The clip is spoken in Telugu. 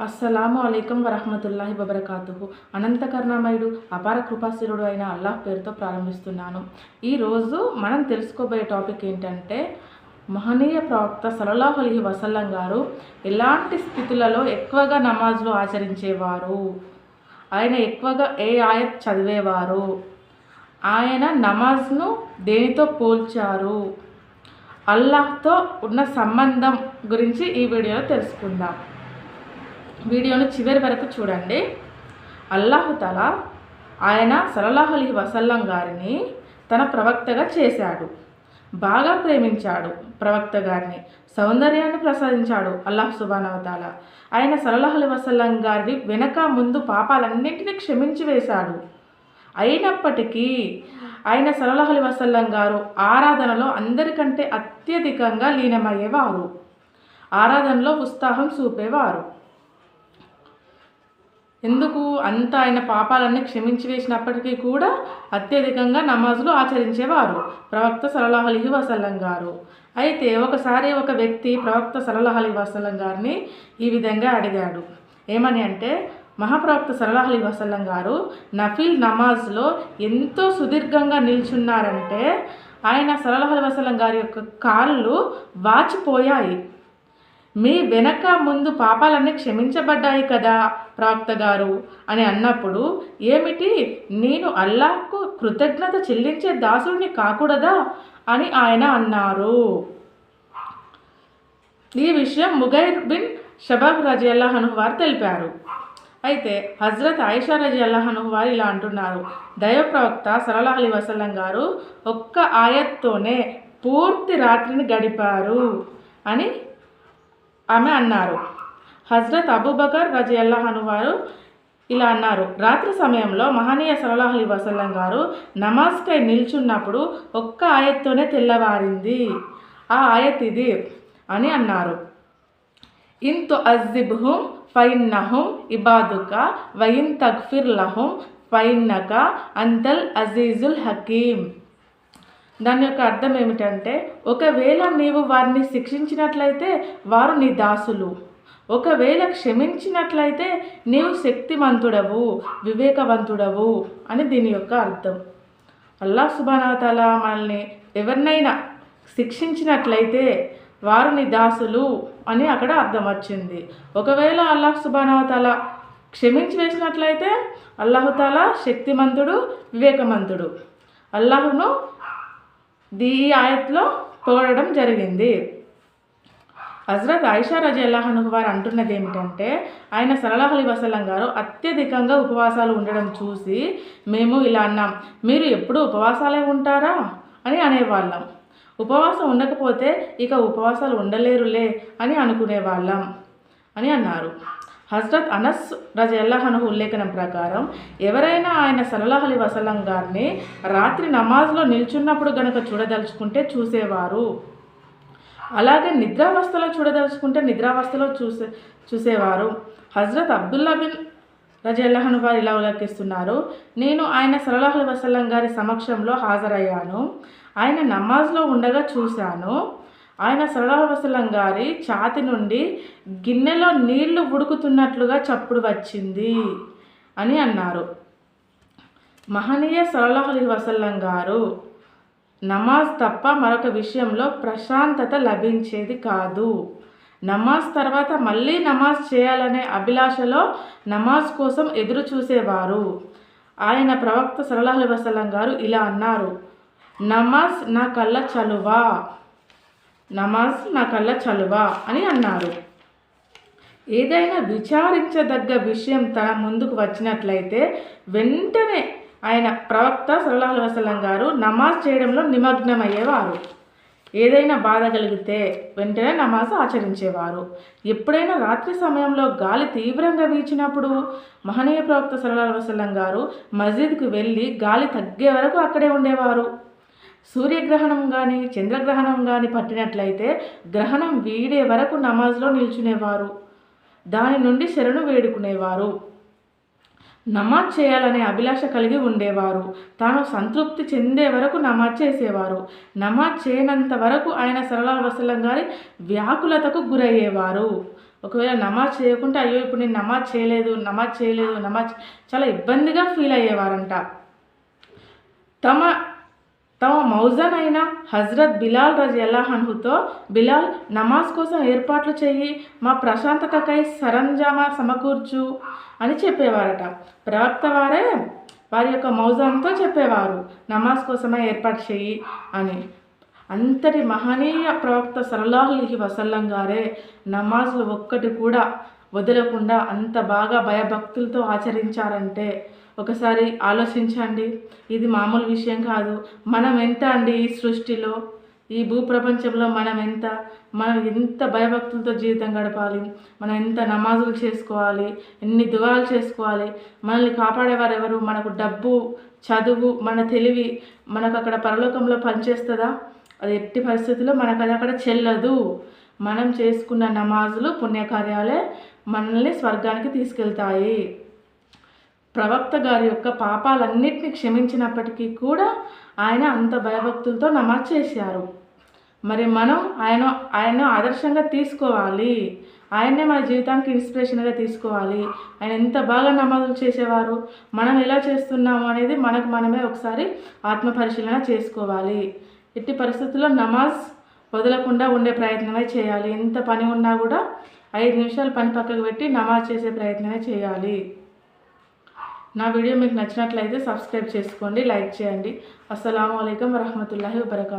అస్సలాము అలైకం వరహమతుల్లాహి వబర్కాతుహు. అనంత కరుణామయుడు అపార కృపాశీలుడు అయిన అల్లాహ్ పేరుతో ప్రారంభిస్తున్నాను. ఈరోజు మనం తెలుసుకోబోయే టాపిక్ ఏంటంటే మహనీయ ప్రవక్త సలలాహు అలీ వసల్లం గారు ఎలాంటి స్థితులలో ఎక్కువగా నమాజ్లు ఆచరించేవారు? ఆయన ఎక్కువగా ఏ ఆయత్ చదివేవారు? ఆయన నమాజ్ను దేనితో పోల్చారు? అల్లాహ్తో ఉన్న సంబంధం గురించి ఈ వీడియోలో తెలుసుకుందాం. వీడియోను చివరి వరకు చూడండి. అల్లాహుతల ఆయన సలలాహ్ అలీ వసల్లం గారిని తన ప్రవక్తగా చేశాడు. బాగా ప్రేమించాడు ప్రవక్త గారిని సౌందర్యాన్ని ప్రసాదించాడు అల్లాహ్ సుబానవతాల ఆయన సలలాహ్ అలీ వసల్లం గారిని వెనక ముందు పాపాలన్నింటినీ క్షమించి వేశాడు. అయినప్పటికీ ఆయన సలలాహ్ అలీ వసల్లం గారు ఆరాధనలో అందరికంటే అత్యధికంగా లీనమయ్యేవారు. ఆరాధనలో ఉత్సాహం చూపేవారు. ఎందుకు అంత ఆయన పాపాలన్నీ క్షమించి వేసినప్పటికీ కూడా అత్యధికంగా నమాజులు ఆచరించేవారు. ప్రవక్త సలలాహ్ వసల్లం గారు. అయితే ఒకసారి ఒక వ్యక్తి ప్రవక్త సలలాహ్ వసల్లం గారిని ఈ విధంగా అడిగాడు. ఏమని అంటే మహాప్రవక్త సలలాహ్ వసల్లం గారు నఫిల్ నమాజ్లో ఎంతో సుదీర్ఘంగా నిల్చున్నారంటే ఆయన సలలాహ్ వసల్లం గారి యొక్క కాళ్ళు వాచిపోయాయి. మీ వెనక ముందు పాపాలన్నీ క్షమించబడ్డాయి కదా ప్రవక్త గారు? అని అన్నప్పుడు ఏమిటి? నేను అల్లాహ్కు కృతజ్ఞత చెల్లించే దాసుడిని కాకూడదా? అని ఆయన అన్నారు. ఈ విషయం ముగైర్ బిన్ షబాబ్ రజీ అల్లాహను వారు తెలిపారు. అయితే హజరత్ ఆయిషా రజీ అల్లాహను వారు ఇలా అంటున్నారు. దైవ ప్రవక్త అలీ వసల్లం గారు ఒక్క ఆయత్తోనే పూర్తి రాత్రిని గడిపారు అని ఆమె అన్నారు. హజ్రత్ అబూబకర్ రజి అల్లాహను వారు ఇలా అన్నారు. రాత్రి సమయంలో మహనీయ సలలాహ్ వసల్లం గారు నమాజ్కై నిల్చున్నప్పుడు ఒక్క ఆయత్తోనే తెల్లవారింది. ఆ ఆయత్ ఇది అని అన్నారు. ఇంతు అజిబ్హుం ఫైన్నహుం ఇబాదుక వయిన్ తగ్ఫిర్ లహుం ఫైన్నక అంతల్ అజీజుల్ హకీం దాని యొక్క అర్థం ఏమిటంటే ఒకవేళ నీవు వారిని శిక్షించినట్లయితే వారు నీ దాసులు. ఒకవేళ క్షమించినట్లయితే నీవు శక్తివంతుడవు వివేకవంతుడవు అని దీని యొక్క అర్థం. అల్లాహ్ సుబానవతాల మనల్ని ఎవరినైనా శిక్షించినట్లయితే వారు నీ దాసులు అని అక్కడ అర్థం వచ్చింది. ఒకవేళ అల్లాహ్ సుబానవతాల క్షమించి వేసినట్లయితే అల్లాహుతాల శక్తిమంతుడు వివేకమంతుడు. అల్లాహును ఈ ఆయత్లో పోడడం జరిగింది. హజరత్ ఐషా రజల్లాహను వారు అంటున్నది ఏమిటంటే ఆయన సరళహలి అలీ వసలం గారు అత్యధికంగా ఉపవాసాలు ఉండడం చూసి మేము ఇలా అన్నాం. మీరు ఎప్పుడు ఉపవాసాలే ఉంటారా? అని అనేవాళ్ళం. ఉపవాసం ఉండకపోతే ఇక ఉపవాసాలు ఉండలేరులే అని అనుకునేవాళ్ళం. అని అన్నారు. హజ్రత్ అనస్ రజల్లాహను ఉల్లేఖనం ప్రకారం ఎవరైనా ఆయన సలహలి వసలం గారిని రాత్రి నమాజ్లో నిల్చున్నప్పుడు గనక చూడదలుచుకుంటే చూసేవారు. అలాగే నిద్రావస్థలో చూడదలుచుకుంటే నిద్రావస్థలో చూసే చూసేవారు. హజ్రత్ అబ్దుల్లా బిన్ రజల్లాహను వారు ఇలా ఉల్లేఖిస్తున్నారు నేను ఆయన సలలాహ్ వసలం గారి సమక్షంలో హాజరయ్యాను. ఆయన నమాజ్లో ఉండగా చూశాను. ఆయన సలలాహ్ గారి ఛాతి నుండి గిన్నెలో నీళ్ళు ఉడుకుతున్నట్లుగా చప్పుడు వచ్చింది అని అన్నారు. మహనీయ సరళహలి వసల్లం గారు నమాజ్ తప్ప మరొక విషయంలో ప్రశాంతత లభించేది కాదు. నమాజ్ తర్వాత మళ్ళీ నమాజ్ చేయాలనే అభిలాషలో నమాజ్ కోసం ఎదురు చూసేవారు ఆయన ప్రవక్త సరళహలి వసల్లం గారు ఇలా అన్నారు నమాజ్ నా కళ్ళ చలువా? నమాజ్ నా కళ్ళ చలువా అని అన్నారు. ఏదైనా విచారించదగ్గ విషయం తన ముందుకు వచ్చినట్లయితే వెంటనే ఆయన ప్రవక్త సల్లాహు వసలం గారు నమాజ్ చేయడంలో నిమగ్నమయ్యేవారు. ఏదైనా బాధ కలిగితే వెంటనే నమాజ్ ఆచరించేవారు. ఎప్పుడైనా రాత్రి సమయంలో గాలి తీవ్రంగా వీచినప్పుడు మహనీయ ప్రవక్త సల్లాహు వసలం గారు మస్జిద్కు వెళ్ళి గాలి తగ్గే వరకు అక్కడే ఉండేవారు. సూర్యగ్రహణం కానీ చంద్రగ్రహణం కానీ పట్టినట్లయితే గ్రహణం వీడే వరకు నమాజ్లో నిల్చునేవారు. దాని నుండి శరణు వేడుకునేవారు. నమాజ్ చేయాలనే అభిలాష కలిగి ఉండేవారు. తాను సంతృప్తి చెందే వరకు నమాజ్ చేసేవారు. నమాజ్ చేయనంత వరకు ఆయన సరళ వసలం గారి వ్యాకులతకు గురయ్యేవారు. ఒకవేళ నమాజ్ చేయకుంటే అయ్యో ఇప్పుడు నేను నమాజ్ చేయలేదు నమాజ్ చేయలేదు నమాజ్ చాలా ఇబ్బందిగా ఫీల్ అయ్యేవారంట. తమ తమ మౌజన్ అయిన హజ్రత్ బిలాల్ రజల్లాహన్హుతో బిలాల్ నమాజ్ కోసం ఏర్పాట్లు చెయ్యి మా ప్రశాంతతకై సరంజామా సమకూర్చు అని చెప్పేవారట. ప్రవక్త వారే వారి యొక్క మౌజంతో చెప్పేవారు నమాజ్ కోసమే ఏర్పాటు చెయ్యి అని. అంతటి మహనీయ ప్రవక్త సరళాహులిహి వసల్లం గారే నమాజ్లు ఒక్కటి కూడా వదలకుండా అంత బాగా భయభక్తులతో ఆచరించారంటే ఒకసారి ఆలోచించండి. ఇది మామూలు విషయం కాదు. మనం ఎంత అండి ఈ సృష్టిలో? ఈ భూప్రపంచంలో మనం ఎంత? మనం ఎంత భయభక్తులతో జీవితం గడపాలి? మనం ఎంత నమాజులు చేసుకోవాలి? ఎన్ని దువాలు చేసుకోవాలి? మనల్ని కాపాడేవారు ఎవరు మనకు డబ్బు చదువు మన తెలివి మనకు అక్కడ పరలోకంలో పనిచేస్తుందా? అది ఎట్టి పరిస్థితుల్లో మనకు అది అక్కడ చెల్లదు. మనం చేసుకున్న నమాజులు పుణ్యకార్యాలే మనల్ని స్వర్గానికి తీసుకెళ్తాయి. ప్రవక్త గారి యొక్క పాపాలన్నిటిని క్షమించినప్పటికీ కూడా ఆయన అంత భయభక్తులతో నమాజ్ చేశారు. మరి మనం ఆయన ఆయన ఆదర్శంగా తీసుకోవాలి. ఆయన్నే మన జీవితానికి ఇన్స్పిరేషన్గా తీసుకోవాలి. ఆయన ఎంత బాగా నమాజులు చేసేవారు? మనం ఎలా చేస్తున్నాము అనేది మనకు మనమే ఒకసారి ఆత్మ పరిశీలన చేసుకోవాలి. ఎట్టి పరిస్థితుల్లో నమాజ్ వదలకుండా ఉండే ప్రయత్నమే చేయాలి. ఎంత పని ఉన్నా కూడా ఐదు నిమిషాలు పని పక్కకు పెట్టి నమాజ్ చేసే ప్రయత్నమే చేయాలి. నా వీడియో మీకు నచ్చినట్లయితే సబ్స్క్రైబ్ చేసుకోండి లైక్ చేయండి. అస్సలం అయికం వరహమూల వబర్కూ